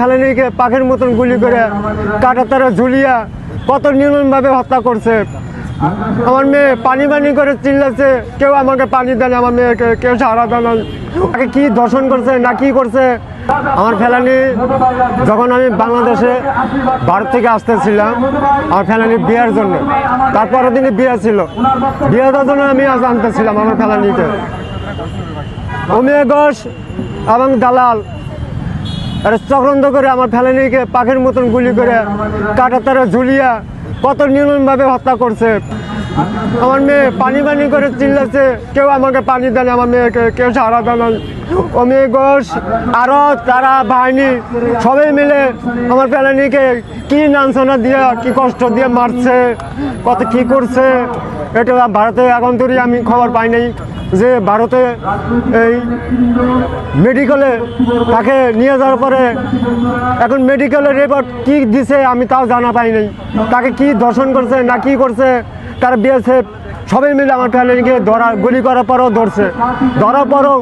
ফেলানিকে পাখির মতন গুলি করে কাটা তারা ঝুলিয়া কত নির্মমভাবে হত্যা করছে। আমার মেয়ে পানি পানি করে চিল্লাচ্ছে, কেউ আমাকে পানি দেয় না, আমার মেয়েকে কেউ সারা দেয় না। তাকে কি দর্শন করছে না কি করছে? আমার ফেলানি, যখন আমি বাংলাদেশে ভারত থেকে আসতেছিলাম, আমার ফেলানি বিয়ার জন্য, তারপরের দিনে বিয়ে ছিল। বিয়েটার জন্য আমি আজ আনতেছিলাম আমার ফেলানিকে। অমিয়া ঘোষ এবং দালাল আর চক্রান্ত করে আমার ফেলানিকে পাখির মতন গুলি করে কাটা তারা ঝুলিয়া কত নির্মমভাবে হত্যা করছে। আমার মেয়ে পানি পানি করে চিল্লাচ্ছে, কেউ আমাকে পানি দেয় না, আমার মেয়েকে কেউ সারা দেয় না। অমিয় ঘোষ আরও তারা, বাহিনী, সবাই মিলে আমার ফেলানিকে কি নাঞ্চনা দিয়ে, কি কষ্ট দিয়ে মারছে, কত কি করছে। এটা ভারতে এখন তৈরি আমি খবর পাই নাই যে ভারতে এই মেডিকেলে তাকে নিয়ে যাওয়ার পরে এখন মেডিকেলের রিপোর্ট কি দিছে আমি তাও জানা পাই নাই। তাকে কি দর্শন করছে না কি করছে, তার বিএসএফ সবাই মিলে আমার ফ্যামিলিকে ধরা, গুলি করার পরেও ধরছে। ধরার পরেও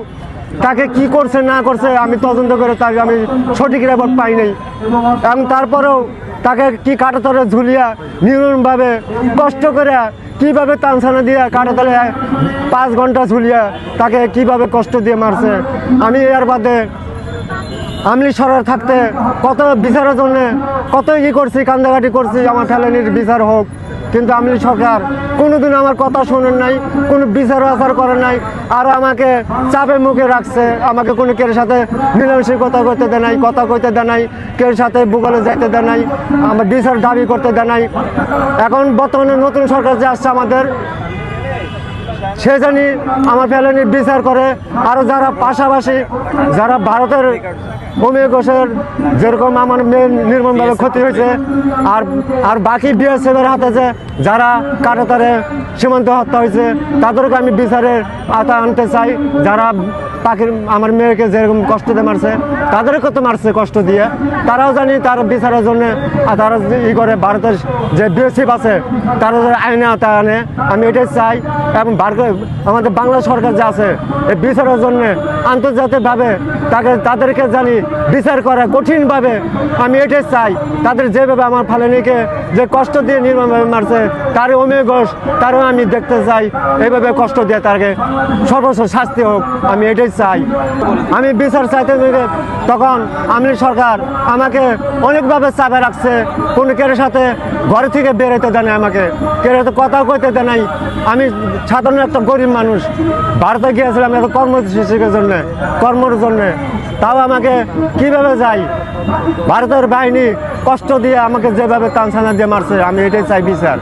তাকে কি করছে, না করছে আমি তদন্ত করে তাকে আমি সঠিক রিপোর্ট পাই নাই। এবং তারপরেও তাকে কি কাটাতরে ঝুলিয়া নির্মমভাবে কষ্ট করে কীভাবে তানসানা দিয়ে কাটাতালে পাঁচ ঘণ্টা ঝুলিয়ে তাকে কীভাবে কষ্ট দিয়ে মারছে? আমি এর বাদে আমলি সরার থাকতে কত বিচারের জন্য কত ই করছি, কান্দাকাটি করছি, আমার ফেলানির বিচার হোক। কিন্তু আমি সরকার কোনোদিন আমার কথা শোনেন নাই, কোনো বিচার আচার করেন নাই, আর আমাকে চাপে মুখে রাখছে, আমাকে কোনো কেউ সাথে মিলামিশি কথা করতে দেয় নাই, কথা কইতে দেয় নাই কেউ সাথে ভূগোলে যাইতে দেয় নাই, আমার বিচার দাবি করতে দেয় নাই। এখন বর্তমানে নতুন সরকার যে আসছে আমাদের, সে জানি আমার ফেলানির বিচার করে আরও যারা পাশাপাশি, যারা ভারতের অমিয় ঘোষের যেরকম আমার মেয়ে নির্মমভাবে ক্ষতি হয়েছে, আর আর বাকি বিএসএফের হাতে যে যারা কাটাতারে সীমান্ত হত্যা হয়েছে, তাদেরকে আমি বিচারের আওতা আনতে চাই। যারা পাখির আমার মেয়েকে যেরকম কষ্ট দিয়ে মারছে, তাদেরকে তো মারছে কষ্ট দিয়ে। তারাও জানি তার বিচারের জন্য তারা ই করে, ভারতের যে বিএসএফ আছে, তারা আইনে আওতায় আনে। আমি এটাই চাই, এবং আমাদের বাংলা সরকার যে আছে, এই বিচারের জন্য আন্তর্জাতিকভাবে তাকে, তাদেরকে জানি বিচার করা কঠিনভাবে আমি এটাই চাই। তাদের যেভাবে আমার ফালানিকে যে কষ্ট দিয়ে নির্মমভাবে মারছে তার অমে ঘোষ, তারও আমি দেখতে চাই। এইভাবে কষ্ট দিয়ে তাকে সর্বোচ্চ শাস্তি হোক, আমি এটাই চাই। আমি বিচার চাইতে তখন আমলি সরকার আমাকে অনেকভাবে চাপে রাখছে। কোনো কেউ সাথে ঘর থেকে বেরোতে দেয় আমাকে। কেউ তো কথাও কইতে দেয় নাই। আমি সাধারণ একটা গরিব মানুষ। ভারতে গিয়েছিলাম এত কর্মসূচির জন্য, কর্মর জন্য। তাও আমাকে কীভাবে যাই ভারতের বাহিনী কষ্ট দিয়ে আমাকে যেভাবে তানসানা দিয়ে মারছে আমি এটাই চাইবি বিচার।